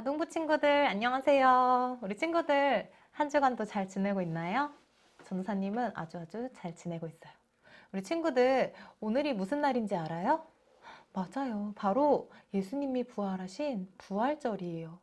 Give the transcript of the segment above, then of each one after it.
아동부 친구들 안녕하세요. 우리 친구들 한 주간도 잘 지내고 있나요? 전도사님은 아주 아주 잘 지내고 있어요. 우리 친구들 오늘이 무슨 날인지 알아요? 맞아요. 바로 예수님이 부활하신 부활절이에요.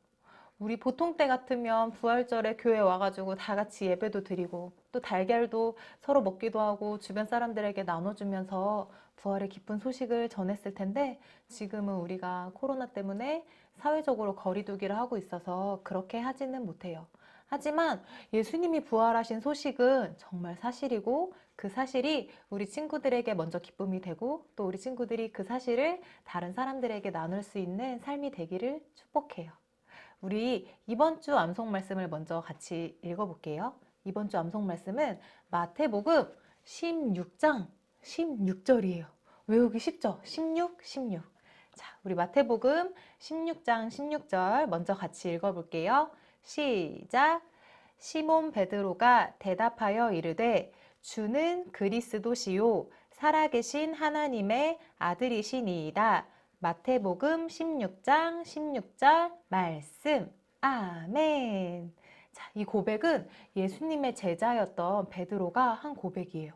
우리 보통 때 같으면 부활절에 교회 와가지고 다 같이 예배도 드리고 또 달걀도 서로 먹기도 하고 주변 사람들에게 나눠주면서 부활의 기쁜 소식을 전했을 텐데 지금은 우리가 코로나 때문에 사회적으로 거리두기를 하고 있어서 그렇게 하지는 못해요. 하지만 예수님이 부활하신 소식은 정말 사실이고 그 사실이 우리 친구들에게 먼저 기쁨이 되고 또 우리 친구들이 그 사실을 다른 사람들에게 나눌 수 있는 삶이 되기를 축복해요. 우리 이번 주 암송 말씀을 먼저 같이 읽어볼게요. 이번 주 암송 말씀은 마태복음 16장 16절이에요. 외우기 쉽죠? 16, 16. 자, 우리 마태복음 16장 16절 먼저 같이 읽어볼게요. 시작. 시몬 베드로가 대답하여 이르되 주는 그리스도시요 살아계신 하나님의 아들이시니이다. 마태복음 16장 16절 말씀. 아멘. 자, 이 고백은 예수님의 제자였던 베드로가 한 고백이에요.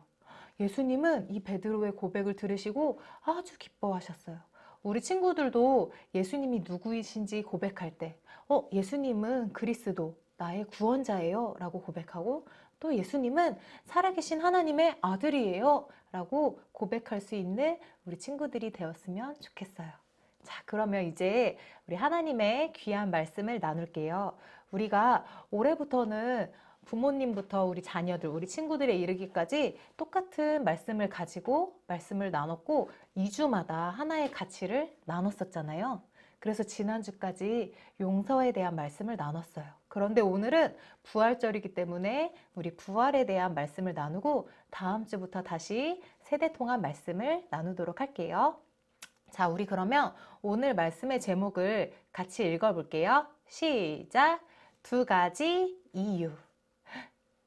예수님은 이 베드로의 고백을 들으시고 아주 기뻐하셨어요. 우리 친구들도 예수님이 누구이신지 고백할 때, 어, 예수님은 그리스도, 나의 구원자예요. 라고 고백하고, 또 예수님은 살아계신 하나님의 아들이에요. 라고 고백할 수 있는 우리 친구들이 되었으면 좋겠어요. 자, 그러면 이제 우리 하나님의 귀한 말씀을 나눌게요. 우리가 올해부터는 부모님부터 우리 자녀들, 우리 친구들에 이르기까지 똑같은 말씀을 가지고 말씀을 나눴고 2주마다 하나의 가치를 나눴었잖아요. 그래서 지난주까지 용서에 대한 말씀을 나눴어요. 그런데 오늘은 부활절이기 때문에 우리 부활에 대한 말씀을 나누고 다음 주부터 다시 세대 통합 말씀을 나누도록 할게요. 자, 우리 그러면 오늘 말씀의 제목을 같이 읽어 볼게요. 시작! 두 가지 이유.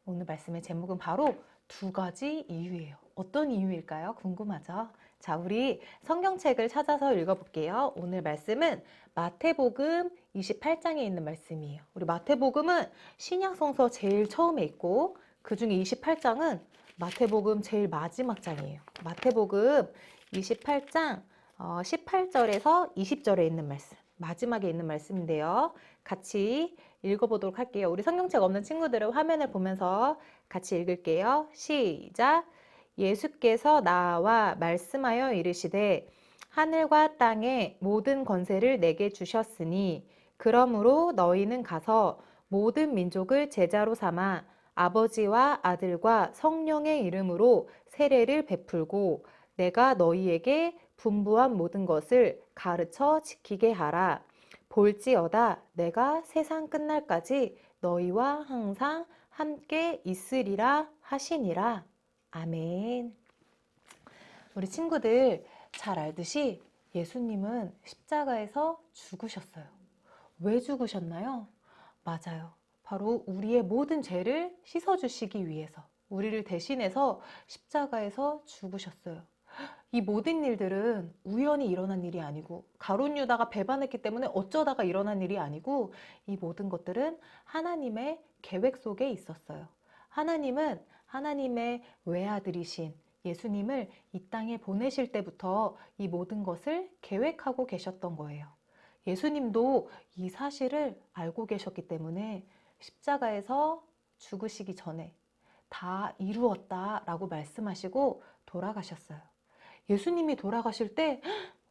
오늘 말씀의 제목은 바로 두 가지 이유예요. 어떤 이유일까요? 궁금하죠? 자, 우리 성경책을 찾아서 읽어볼게요. 오늘 말씀은 마태복음 28장에 있는 말씀이에요. 우리 마태복음은 신약성서 제일 처음에 있고 그 중에 28장은 마태복음 제일 마지막 장이에요. 마태복음 28장 18절에서 20절에 있는 말씀. 마지막에 있는 말씀인데요. 같이 읽어보도록 할게요. 우리 성경책 없는 친구들은 화면을 보면서 같이 읽을게요. 시작. 예수께서 나와 말씀하여 이르시되 하늘과 땅의 모든 권세를 내게 주셨으니 그러므로 너희는 가서 모든 민족을 제자로 삼아 아버지와 아들과 성령의 이름으로 세례를 베풀고 내가 너희에게 분부한 모든 것을 가르쳐 지키게 하라. 볼지어다 내가 세상 끝날까지 너희와 항상 함께 있으리라 하시니라. 아멘. 우리 친구들 잘 알듯이 예수님은 십자가에서 죽으셨어요. 왜 죽으셨나요? 맞아요. 바로 우리의 모든 죄를 씻어주시기 위해서 우리를 대신해서 십자가에서 죽으셨어요. 이 모든 일들은 우연히 일어난 일이 아니고 가론 유다가 배반했기 때문에 어쩌다가 일어난 일이 아니고 이 모든 것들은 하나님의 계획 속에 있었어요. 하나님은 하나님의 외아들이신 예수님을 이 땅에 보내실 때부터 이 모든 것을 계획하고 계셨던 거예요. 예수님도 이 사실을 알고 계셨기 때문에 십자가에서 죽으시기 전에 다 이루었다라고 말씀하시고 돌아가셨어요. 예수님이 돌아가실 때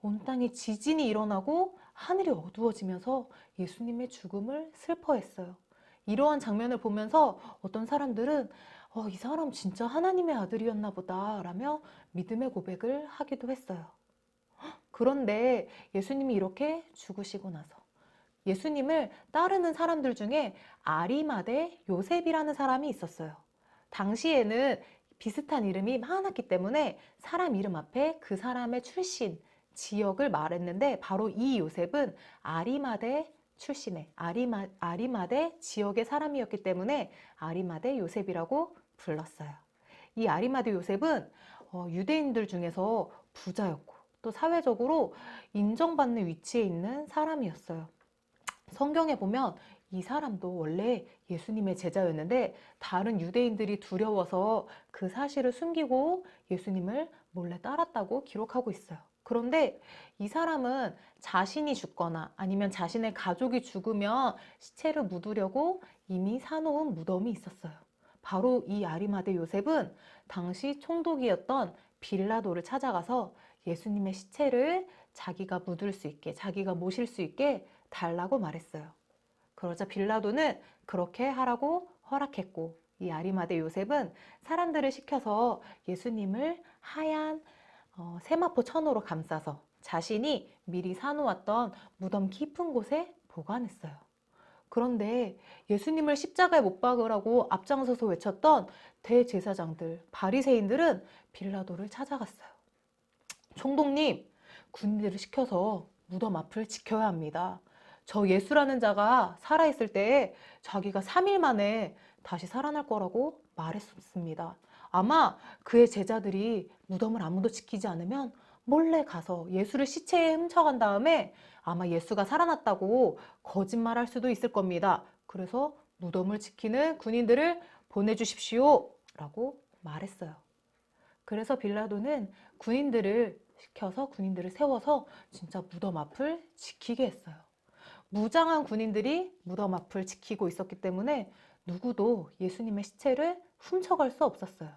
온 땅에 지진이 일어나고 하늘이 어두워지면서 예수님의 죽음을 슬퍼했어요. 이러한 장면을 보면서 어떤 사람들은 어, 이 사람 진짜 하나님의 아들이었나 보다 라며 믿음의 고백을 하기도 했어요. 그런데 예수님이 이렇게 죽으시고 나서 예수님을 따르는 사람들 중에 아리마대 요셉이라는 사람이 있었어요. 당시에는 비슷한 이름이 많았기 때문에 사람 이름 앞에 그 사람의 출신, 지역을 말했는데 바로 이 요셉은 아리마대 출신의 아리마, 아리마대 지역의 사람이었기 때문에 아리마대 요셉이라고 불렀어요. 이 아리마대 요셉은 어, 유대인들 중에서 부자였고 또 사회적으로 인정받는 위치에 있는 사람이었어요. 성경에 보면 이 사람도 원래 예수님의 제자였는데 다른 유대인들이 두려워서 그 사실을 숨기고 예수님을 몰래 따랐다고 기록하고 있어요. 그런데 이 사람은 자신이 죽거나 아니면 자신의 가족이 죽으면 시체를 묻으려고 이미 사놓은 무덤이 있었어요. 바로 이 아리마대 요셉은 당시 총독이었던 빌라도를 찾아가서 예수님의 시체를 자기가 묻을 수 있게, 자기가 모실 수 있게 달라고 말했어요. 그러자 빌라도는 그렇게 하라고 허락했고, 이 아리마대 요셉은 사람들을 시켜서 예수님을 하얀 어, 세마포 천으로 감싸서 자신이 미리 사놓았던 무덤 깊은 곳에 보관했어요. 그런데 예수님을 십자가에 못 박으라고 앞장서서 외쳤던 대제사장들, 바리새인들은 빌라도를 찾아갔어요. 총독님, 군인들을 시켜서 무덤 앞을 지켜야 합니다. 저 예수라는 자가 살아있을 때 자기가 3일 만에 다시 살아날 거라고 말했습니다. 아마 그의 제자들이 무덤을 아무도 지키지 않으면 몰래 가서 예수를 시체에 훔쳐간 다음에 아마 예수가 살아났다고 거짓말할 수도 있을 겁니다. 그래서 무덤을 지키는 군인들을 보내주십시오. 라고 말했어요. 그래서 빌라도는 군인들을 시켜서 군인들을 세워서 진짜 무덤 앞을 지키게 했어요. 무장한 군인들이 무덤 앞을 지키고 있었기 때문에 누구도 예수님의 시체를 훔쳐갈 수 없었어요.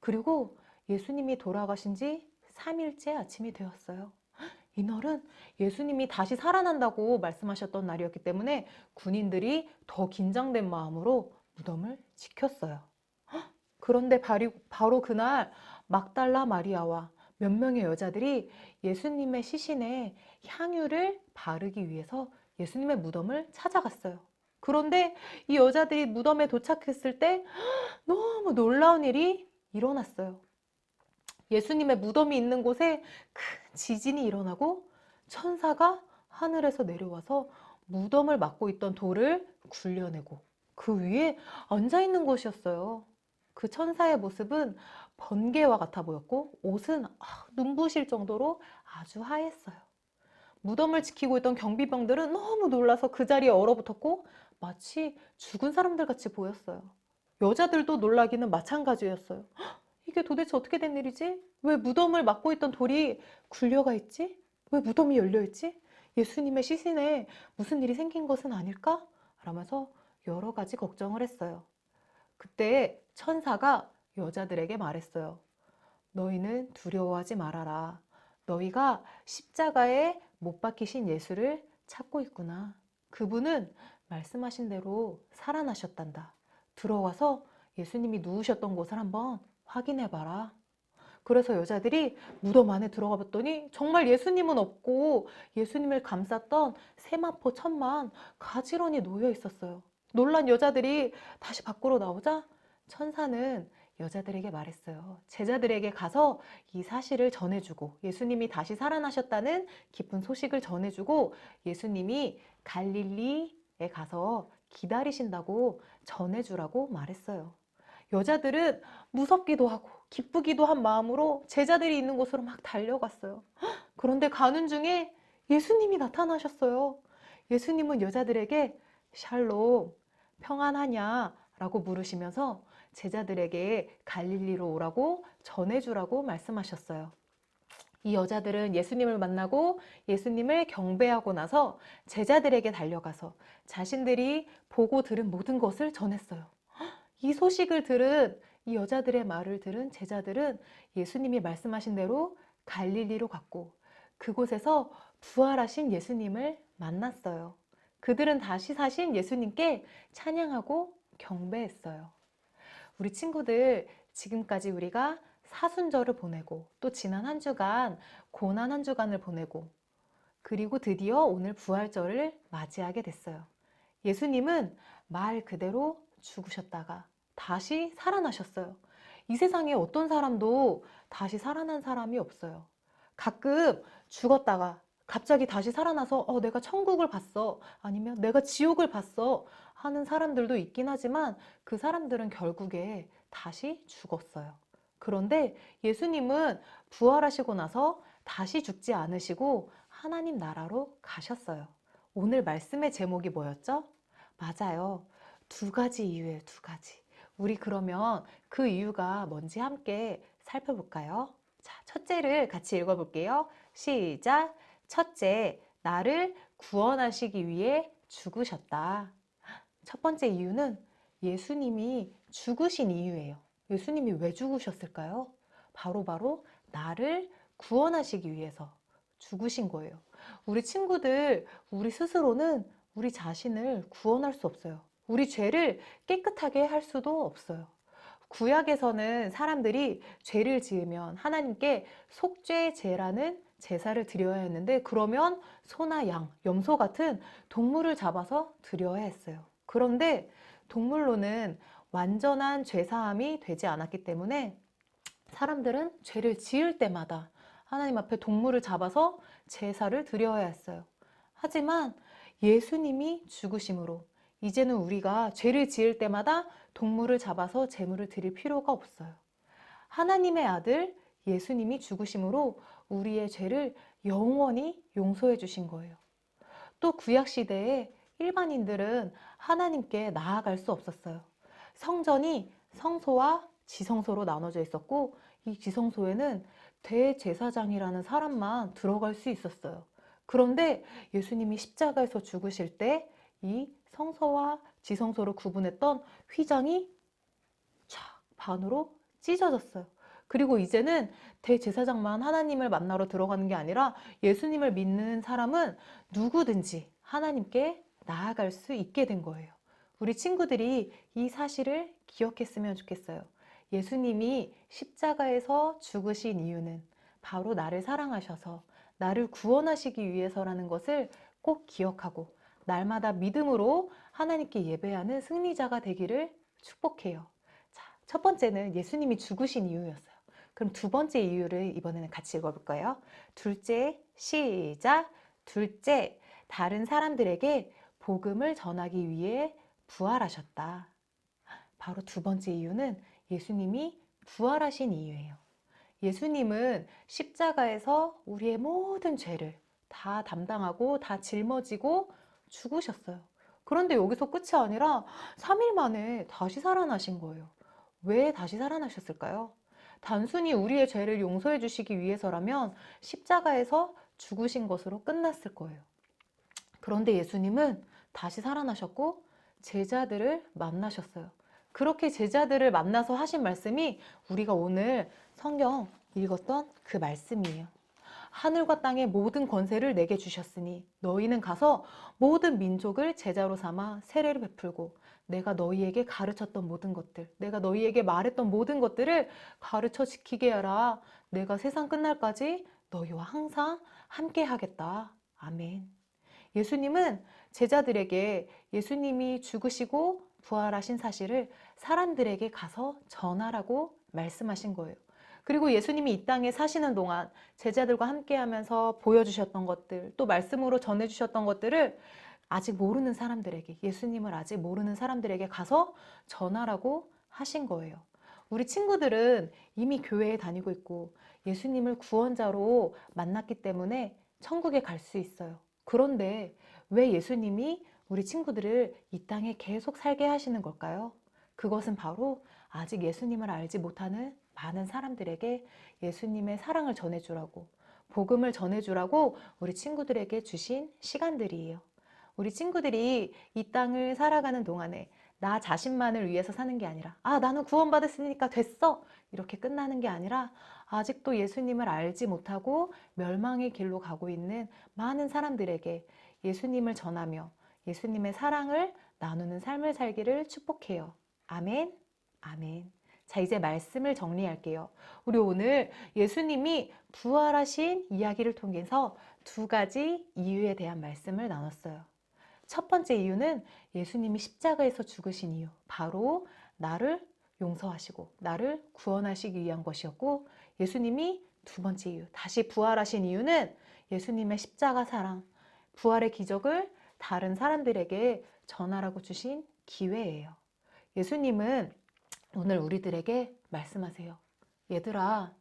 그리고 예수님이 돌아가신 지 3일째 아침이 되었어요. 이날은 예수님이 다시 살아난다고 말씀하셨던 날이었기 때문에 군인들이 더 긴장된 마음으로 무덤을 지켰어요. 그런데 바로 그날 막달라 마리아와 몇 명의 여자들이 예수님의 시신에 향유를 바르기 위해서 예수님의 무덤을 찾아갔어요. 그런데 이 여자들이 무덤에 도착했을 때 너무 놀라운 일이 일어났어요. 예수님의 무덤이 있는 곳에 큰 지진이 일어나고 천사가 하늘에서 내려와서 무덤을 막고 있던 돌을 굴려내고 그 위에 앉아 있는 것이었어요. 그 천사의 모습은 번개와 같아 보였고 옷은 아, 눈부실 정도로 아주 하였어요. 무덤을 지키고 있던 경비병들은 너무 놀라서 그 자리에 얼어붙었고 마치 죽은 사람들 같이 보였어요. 여자들도 놀라기는 마찬가지였어요. 이게 도대체 어떻게 된 일이지? 왜 무덤을 막고 있던 돌이 굴려가 있지? 왜 무덤이 열려 있지? 예수님의 시신에 무슨 일이 생긴 것은 아닐까? 라면서 여러 가지 걱정을 했어요. 그때 천사가 여자들에게 말했어요. 너희는 두려워하지 말아라. 너희가 십자가에 못 박히신 예수를 찾고 있구나. 그분은 말씀하신 대로 살아나셨단다. 들어와서 예수님이 누우셨던 곳을 한번 확인해 봐라. 그래서 여자들이 무덤 안에 들어가 봤더니 정말 예수님은 없고 예수님을 감쌌던 세마포 천만 가지런히 놓여 있었어요. 놀란 여자들이 다시 밖으로 나오자 천사는 여자들에게 말했어요. 제자들에게 가서 이 사실을 전해주고 예수님이 다시 살아나셨다는 기쁜 소식을 전해주고 예수님이 갈릴리에 가서 기다리신다고 전해주라고 말했어요. 여자들은 무섭기도 하고 기쁘기도 한 마음으로 제자들이 있는 곳으로 막 달려갔어요. 그런데 가는 중에 예수님이 나타나셨어요. 예수님은 여자들에게 샬롬, 평안하냐? 라고 물으시면서 제자들에게 갈릴리로 오라고 전해주라고 말씀하셨어요. 이 여자들은 예수님을 만나고 예수님을 경배하고 나서 제자들에게 달려가서 자신들이 보고 들은 모든 것을 전했어요. 이 소식을 들은 이 여자들의 말을 들은 제자들은 예수님이 말씀하신 대로 갈릴리로 갔고 그곳에서 부활하신 예수님을 만났어요. 그들은 다시 사신 예수님께 찬양하고 경배했어요. 우리 친구들 지금까지 우리가 사순절을 보내고 또 지난 한 주간 고난 한 주간을 보내고 그리고 드디어 오늘 부활절을 맞이하게 됐어요. 예수님은 말 그대로 죽으셨다가 다시 살아나셨어요. 이 세상에 어떤 사람도 다시 살아난 사람이 없어요. 가끔 죽었다가 갑자기 다시 살아나서 어, 내가 천국을 봤어. 아니면 내가 지옥을 봤어. 하는 사람들도 있긴 하지만 그 사람들은 결국에 다시 죽었어요. 그런데 예수님은 부활하시고 나서 다시 죽지 않으시고 하나님 나라로 가셨어요. 오늘 말씀의 제목이 뭐였죠? 맞아요. 두 가지 이유예요, 두 가지. 우리 그러면 그 이유가 뭔지 함께 살펴볼까요? 자, 첫째를 같이 읽어볼게요. 시작. 첫째, 나를 구원하시기 위해 죽으셨다. 첫 번째 이유는 예수님이 죽으신 이유예요. 예수님이 왜 죽으셨을까요? 바로바로 바로 나를 구원하시기 위해서 죽으신 거예요. 우리 친구들, 우리 스스로는 우리 자신을 구원할 수 없어요. 우리 죄를 깨끗하게 할 수도 없어요. 구약에서는 사람들이 죄를 지으면 하나님께 속죄제라는 제사를 드려야 했는데 그러면 소나 양, 염소 같은 동물을 잡아서 드려야 했어요. 그런데 동물로는 완전한 죄사함이 되지 않았기 때문에 사람들은 죄를 지을 때마다 하나님 앞에 동물을 잡아서 제사를 드려야 했어요. 하지만 예수님이 죽으심으로 이제는 우리가 죄를 지을 때마다 동물을 잡아서 제물을 드릴 필요가 없어요. 하나님의 아들 예수님이 죽으심으로 우리의 죄를 영원히 용서해 주신 거예요. 또 구약 시대에 일반인들은 하나님께 나아갈 수 없었어요. 성전이 성소와 지성소로 나눠져 있었고 이 지성소에는 대제사장이라는 사람만 들어갈 수 있었어요. 그런데 예수님이 십자가에서 죽으실 때 이 성소와 지성소를 구분했던 휘장이 촥 반으로 찢어졌어요. 그리고 이제는 대제사장만 하나님을 만나러 들어가는 게 아니라 예수님을 믿는 사람은 누구든지 하나님께 나아갈 수 있게 된 거예요. 우리 친구들이 이 사실을 기억했으면 좋겠어요. 예수님이 십자가에서 죽으신 이유는 바로 나를 사랑하셔서 나를 구원하시기 위해서라는 것을 꼭 기억하고 날마다 믿음으로 하나님께 예배하는 승리자가 되기를 축복해요. 자, 첫 번째는 예수님이 죽으신 이유였어요. 그럼 두 번째 이유를 이번에는 같이 읽어볼 까요 둘째, 시작. 둘째, 다른 사람들에게 복음을 전하기 위해 부활하셨다. 바로 두 번째 이유는 예수님이 부활하신 이유예요. 예수님은 십자가에서 우리의 모든 죄를 다 담당하고 다 짊어지고 죽으셨어요. 그런데 여기서 끝이 아니라 3일 만에 다시 살아나신 거예요. 왜 다시 살아나셨을까요? 단순히 우리의 죄를 용서해 주시기 위해서라면 십자가에서 죽으신 것으로 끝났을 거예요. 그런데 예수님은 다시 살아나셨고 제자들을 만나셨어요. 그렇게 제자들을 만나서 하신 말씀이 우리가 오늘 성경 읽었던 그 말씀이에요. 하늘과 땅의 모든 권세를 내게 주셨으니 너희는 가서 모든 민족을 제자로 삼아 세례를 베풀고 내가 너희에게 가르쳤던 모든 것들, 내가 너희에게 말했던 모든 것들을 가르쳐 지키게 하라. 내가 세상 끝날까지 너희와 항상 함께 하겠다. 아멘. 예수님은 제자들에게 예수님이 죽으시고 부활하신 사실을 사람들에게 가서 전하라고 말씀하신 거예요. 그리고 예수님이 이 땅에 사시는 동안 제자들과 함께 하면서 보여주셨던 것들, 또 말씀으로 전해주셨던 것들을 아직 모르는 사람들에게, 예수님을 아직 모르는 사람들에게 가서 전하라고 하신 거예요. 우리 친구들은 이미 교회에 다니고 있고 예수님을 구원자로 만났기 때문에 천국에 갈 수 있어요. 그런데 왜 예수님이 우리 친구들을 이 땅에 계속 살게 하시는 걸까요? 그것은 바로 아직 예수님을 알지 못하는 많은 사람들에게 예수님의 사랑을 전해주라고, 복음을 전해주라고 우리 친구들에게 주신 시간들이에요. 우리 친구들이 이 땅을 살아가는 동안에 나 자신만을 위해서 사는 게 아니라, 아, 나는 구원받았으니까 됐어! 이렇게 끝나는 게 아니라, 아직도 예수님을 알지 못하고 멸망의 길로 가고 있는 많은 사람들에게 예수님을 전하며 예수님의 사랑을 나누는 삶을 살기를 축복해요. 아멘. 아멘. 자, 이제 말씀을 정리할게요. 우리 오늘 예수님이 부활하신 이야기를 통해서 두 가지 이유에 대한 말씀을 나눴어요. 첫 번째 이유는 예수님이 십자가에서 죽으신 이유. 바로 나를 용서하시고 나를 구원하시기 위한 것이었고 예수님이 두 번째 이유. 다시 부활하신 이유는 예수님의 십자가 사랑, 부활의 기적을 다른 사람들에게 전하라고 주신 기회예요. 예수님은 오늘 우리들에게 말씀하세요. 얘들아,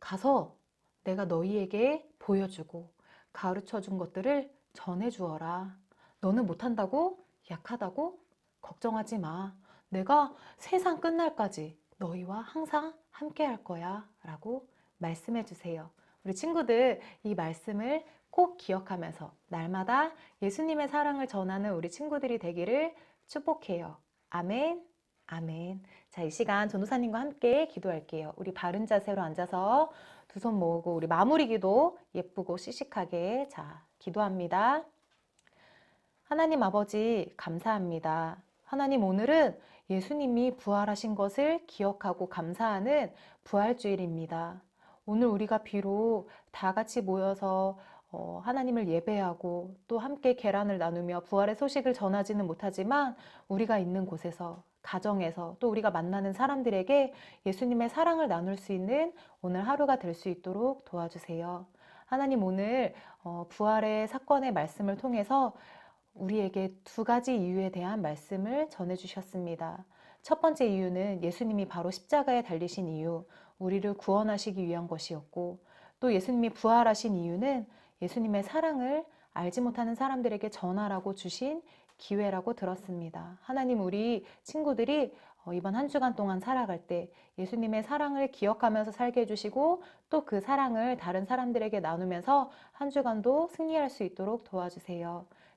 가서 내가 너희에게 보여주고 가르쳐 준 것들을 전해 주어라. 너는 못한다고? 약하다고? 걱정하지 마. 내가 세상 끝날까지 너희와 항상 함께 할 거야. 라고 말씀해 주세요. 우리 친구들 이 말씀을 꼭 기억하면서 날마다 예수님의 사랑을 전하는 우리 친구들이 되기를 축복해요. 아멘. 아멘. 자, 이 시간 전도사님과 함께 기도할게요. 우리 바른 자세로 앉아서 두 손 모으고 우리 마무리 기도 예쁘고 시식하게 자, 기도합니다. 하나님 아버지 감사합니다. 하나님 오늘은 예수님이 부활하신 것을 기억하고 감사하는 부활주일입니다. 오늘 우리가 비록 다 같이 모여서 어, 하나님을 예배하고 또 함께 계란을 나누며 부활의 소식을 전하지는 못하지만 우리가 있는 곳에서 가정에서 또 우리가 만나는 사람들에게 예수님의 사랑을 나눌 수 있는 오늘 하루가 될 수 있도록 도와주세요. 하나님 오늘 어, 부활의 사건의 말씀을 통해서 우리에게 두 가지 이유에 대한 말씀을 전해주셨습니다. 첫 번째 이유는 예수님이 바로 십자가에 달리신 이유, 우리를 구원하시기 위한 것이었고, 또 예수님이 부활하신 이유는 예수님의 사랑을 알지 못하는 사람들에게 전하라고 주신 기회라고 들었습니다. 하나님, 우리 친구들이 어, 이번 한 주간 동안 살아갈 때 예수님의 사랑을 기억하면서 살게 해주시고 또 그 사랑을 다른 사람들에게 나누면서 한 주간도 승리할 수 있도록 도와주세요.